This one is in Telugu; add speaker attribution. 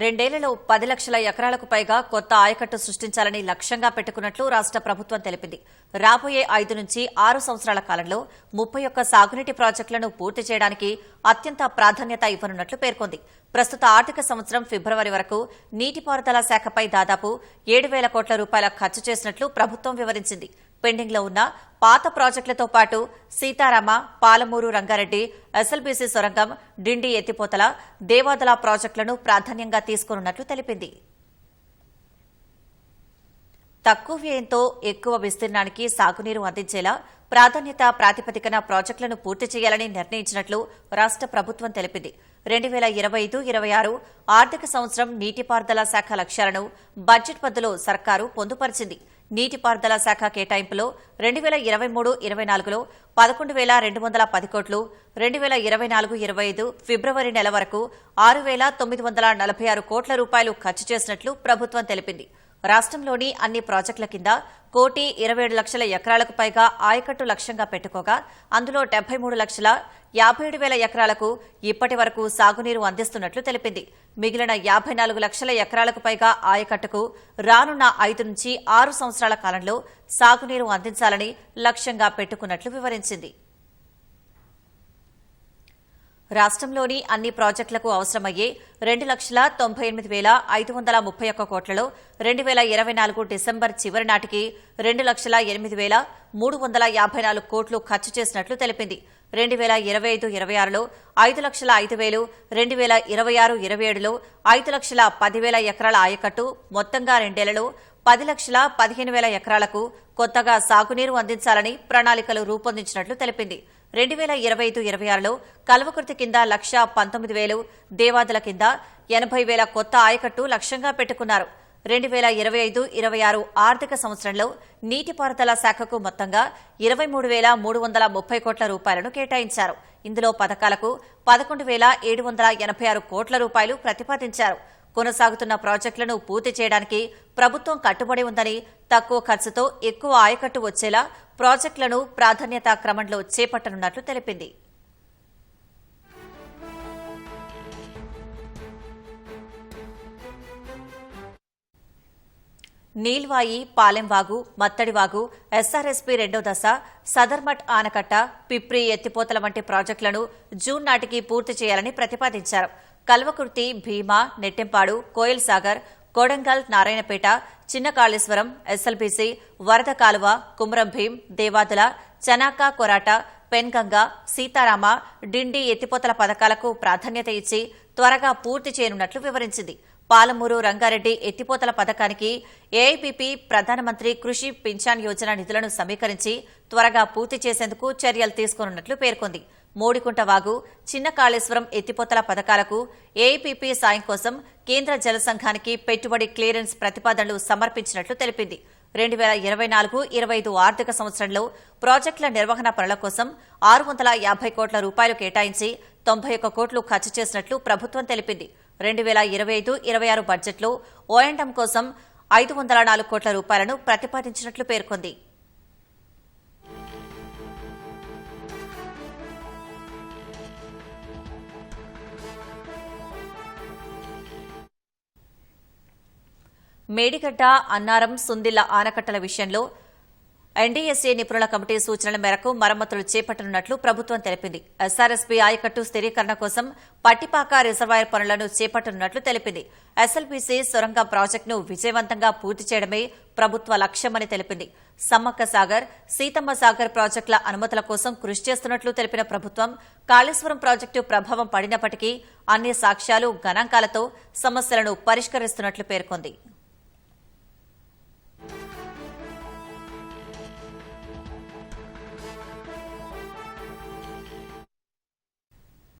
Speaker 1: రెండేళ్ళలో పది లక్షల ఎకరాలకు పైగా కొత్త ఆయకట్టు సృష్టించాలని లక్ష్యంగా పెట్టుకున్నట్లు రాష్ట ప్రభుత్వం తెలిపింది. రాబోయే ఐదు నుంచి ఆరు సంవత్సరాల కాలంలో ముప్పై ఒక్క సాగునీటి ప్రాజెక్టులను పూర్తి చేయడానికి అత్యంత ప్రాధాన్యత ఇవ్వనున్నట్లు పేర్కొంది. ప్రస్తుత ఆర్థిక సంవత్సరం ఫిబ్రవరి వరకు నీటిపారుదల శాఖపై దాదాపు ఏడు వేల కోట్ల రూపాయల ఖర్చు చేసినట్లు ప్రభుత్వం వివరించింది. పెండింగ్లో ఉన్న పాత ప్రాజెక్టులతో పాటు సీతారామ పాలమూరు రంగారెడ్డి ఎస్ఎల్బీసీ సొరంగం డిండి ఎత్తిపోతల దేవాదల ప్రాజెక్టులను ప్రాధాన్యంగా తీసుకోనున్నట్లు తెలిపింది. తక్కువ వ్యయంతో ఎక్కువ విస్తీర్ణానికి సాగునీరు అందించేలా ప్రాధాన్యత ప్రాతిపదికన ప్రాజెక్టులను పూర్తి చేయాలని నిర్ణయించినట్లు రాష్ట ప్రభుత్వం తెలిపింది. రెండు వేల ఇరవై ఐదు ఇరవై ఆరు ఆర్థిక సంవత్సరం నీటిపారుదల శాఖ లక్ష్యాలను బడ్జెట్ పద్దులో సర్కారు పొందుపరిచింది. నీటిపారుదల శాఖ కేటాయింపులో రెండు వేల ఇరవై మూడు ఇరవై నాలుగులో పదకొండు వేల రెండు వందల పది కోట్లు రెండు వేల ఇరవై నాలుగు ఇరవై ఐదు ఫిబ్రవరి నెల వరకు ఆరు వేల తొమ్మిది వందల నలభై ఆరు కోట్ల రూపాయలు ఖర్చు చేసినట్లు ప్రభుత్వం తెలిపింది. రాష్ట్రంలోని అన్ని ప్రాజెక్టుల కింద కోటి ఇరవై ఏడు లక్షల ఎకరాలకు పైగా ఆయకట్టు లక్ష్యంగా పెట్టుకోగా అందులో డెబ్బై మూడు లక్షల యాభై ఏడు వేల ఎకరాలకు ఇప్పటి వరకు సాగునీరు అందిస్తున్నట్లు తెలిపింది. మిగిలిన యాభై నాలుగు లక్షల ఎకరాలకు పైగా ఆయకట్టుకు రానున్న ఐదు నుంచి ఆరు సంవత్సరాల కాలంలో సాగునీరు అందించాలని లక్ష్యంగా పెట్టుకున్నట్లు వివరించింది. రాష్ట్రంలోని అన్ని ప్రాజెక్టులకు అవసరమయ్యే రెండు లక్షల తొంభై ఎనిమిది వేల ఐదు వందల ముప్పై ఒక్క కోట్లలో రెండు వేల ఇరవై నాలుగు డిసెంబర్ చివరి నాటికి రెండు లక్షల ఎనిమిది వేల మూడు వందల యాభై నాలుగు కోట్లు ఖర్చు చేసినట్లు తెలిపింది. రెండు వేల ఇరవై ఐదు ఇరవై ఆరులో ఐదు లక్షల ఐదు వేలు రెండు వేల ఇరవై ఆరు ఇరవై ఏడులో ఐదు లక్షల పదివేల ఎకరాల ఆయకట్టు మొత్తంగా రెండేళ్ళలో పది లక్షల పదిహేను వేల ఎకరాలకు కొత్తగా సాగునీరు అందించాలని ప్రణాళికలు రూపొందించినట్లు తెలిపింది. రెండు వేల ఇరవై ఐదు ఇరవై ఆరులో కల్వకుర్తి కింద లక్ష పంతొమ్మిది వేలు దేవాదుల కింద ఎనభై వేల కొత్త ఆయకట్టు లక్ష్యంగా పెట్టుకున్నారు. రెండు వేల ఇరవై ఐదు ఇరవై ఆరు ఆర్థిక సంవత్సరంలో నీటిపారుదల శాఖకు మొత్తంగా ఇరవై మూడు వేల మూడు వందల ముప్పై కోట్ల రూపాయలను కేటాయించారు. ఇందులో పథకాలకు పదకొండు వేల ఏడు వందల ఎనభై ఆరు కోట్ల రూపాయలు ప్రతిపాదించారు. కొనసాగుతున్న ప్రాజెక్టులను పూర్తి చేయడానికి ప్రభుత్వం కట్టుబడి ఉందని తక్కువ ఖర్చుతో ఎక్కువ ఆయకట్టు వచ్చేలా ప్రాజెక్టులను ప్రాధాన్యతా క్రమంలో చేపట్టనున్నట్లు తెలిపింది. నీల్వాయి పాలెంవాగు మత్తడివాగు ఎస్ఆర్ఎస్పీ రెండో దశ సదర్మట్ ఆనకట్ట పిప్రి ఎత్తిపోతల వంటి ప్రాజెక్టులను జూన్ నాటికి పూర్తి చేయాలని ప్రతిపాదించారు. కల్వకుర్తి భీమా నెట్టెంపాడు కోయల్ సాగర్ కోడంగల్ నారాయణపేట చిన్న కాళేశ్వరం ఎస్ఎల్బీసీ వరద కాలువ కుమరం భీం దేవాదుల చనాక కొరాట పెన్గంగ సీతారామ డిండి ఎత్తిపోతల పథకాలకు ప్రాధాన్యత ఇచ్చి త్వరగా పూర్తి చేయనున్నట్లు వివరించింది. పాలమూరు రంగారెడ్డి ఎత్తిపోతల పథకానికి ఏఐపీపీ ప్రధానమంత్రి కృషి పింఛన్ యోజన నిధులను సమీకరించి త్వరగా పూర్తి చేసేందుకు చర్యలు తీసుకోనున్నట్లు పేర్కొంది. మోడికుంటవాగు చిన్న కాళేశ్వరం ఎత్తిపోతల పథకాలకు ఏఐపీపీ సాయం కోసం కేంద్ర జల సంఘానికి పెట్టుబడి క్లియరెన్స్ ప్రతిపాదనలు సమర్పించినట్లు తెలిపింది. రెండు వేల ఇరవై నాలుగు ఇరవై ఐదు ఆర్థిక సంవత్సరంలో ప్రాజెక్టుల నిర్వహణ పనుల కోసం ఆరు వందల యాభై కోట్ల రూపాయలు కేటాయించి తొంభై ఒక్క కోట్లు ఖర్చు చేసినట్లు ప్రభుత్వం తెలిపింది. రెండు వేల ఇరవై ఐదు ఇరవై ఆరు బడ్జెట్లో ఓఎండం కోసం ఐదు వందల నాలుగు కోట్ల రూపాయలను ప్రతిపాదించినట్లు పేర్కొంది. మేడిగడ్డ అన్నారం సుందిల్ల ఆనకట్టల విషయంలో ఎన్డీఎస్ఏ నిపుణుల కమిటీ సూచనల మేరకు మరమ్మతులు చేపట్టనున్నట్లు ప్రభుత్వం తెలిపింది. ఎస్ఆర్ఎస్పీ ఆయకట్టు స్థిరీకరణ కోసం పట్టిపాక రిజర్వాయర్ పనులను చేపట్టనున్నట్లు తెలిపింది. ఎస్ఎల్పీసీ సొరంగ ప్రాజెక్టును విజయవంతంగా పూర్తి చేయడమే ప్రభుత్వ లక్ష్యమని తెలిపింది. సమ్మక్క సాగర్ సీతమ్మ సాగర్ ప్రాజెక్టుల అనుమతుల కోసం కృషి చేస్తున్నట్లు తెలిపిన ప్రభుత్వం కాళేశ్వరం ప్రాజెక్టు ప్రభావం పడినప్పటికీ అన్ని సాక్ష్యాలు గణాంకాలతో సమస్యలను పరిష్కరిస్తున్నట్లు పేర్కొంది.